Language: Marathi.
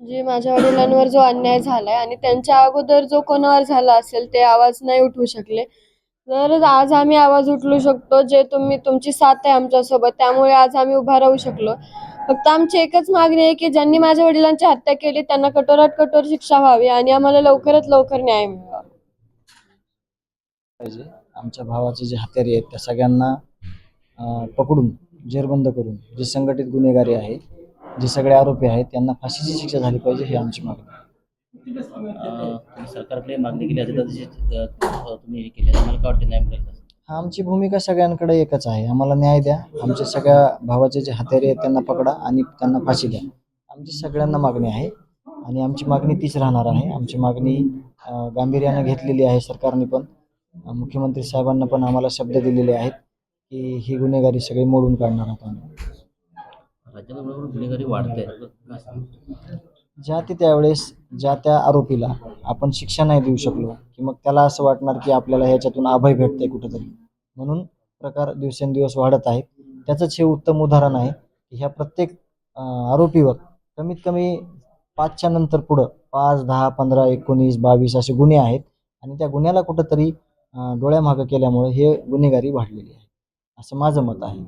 म्हणजे माझ्या वडिलांवर जो अन्याय झालाय आणि त्यांच्या अगोदर जो कोणावर झाला असेल ते आवाज नाही उठवू शकले. तर आज आम्ही आवाज उठलू शकतो जे तुम्ही तुमची साथ आहे आमच्यासोबत त्यामुळे आज आम्ही उभा राहू शकलो. फक्त आमची एकच मागणी आहे की ज्यांनी माझ्या वडिलांची हत्या केली त्यांना कठोरात कठोर शिक्षा व्हावी आणि आम्हाला लवकरात लवकर न्याय मिळावा. पाहिजे. आमच्या भावाचे जे हत्यारे आहेत त्या सगळ्यांना पकडून जेरबंद करून जे संघटित गुन्हेगारी आहे जे सगळे आरोपी आहेत त्यांना फाशीची शिक्षा झाली पाहिजे ही आमची मागणी तुम्ही सरकारकडे मागणी केली असेल तर तशी अं, अं, तुम्ही हे केले तुम्हाला काय वाटतं न्याय मिळेल का? हा आमची भूमिका सगळ्यांकडे एकच आहे. आम्हाला न्याय द्या. आमच्या सगळ्या भावाचे जे हत्यारे आहेत त्यांना पकडा आणि त्यांना फाशी द्या. आमची सगळ्यांना मागणी आहे आणि आमची मागणी तीच राहणार आहे. आमची मागणी अं, गांभीर्यानं घेतलेली आहे सरकारने पण. अं, मुख्यमंत्री साहेबांना पण आम्हाला शब्द दिलेले आहेत की ही गुन्हेगारी सगळी मोडून काढणार आहोत आम्ही. राज्यात गुन्हेगारी वाढते. ज्या ते त्यावेळेस ज्या त्या आरोपीला आपण शिक्षा नाही देऊ शकलो की मग त्याला असं वाटणार की आपल्याला ह्याच्यातून अभय भेटतंय कुठंतरी. म्हणून प्रकार दिवसेंदिवस वाढत आहेत. त्याचंच हे उत्तम उदाहरण आहे की ह्या प्रत्येक आरोपीवर कमीत कमी पाचच्या नंतर पुढं पाच दहा पंधरा एकोणीस बावीस असे गुन्हे आहेत. आणि त्या गुन्ह्याला कुठंतरी डोळ्यामागं केल्यामुळे हे गुन्हेगारी वाढलेली आहे. असं माझं मत आहे.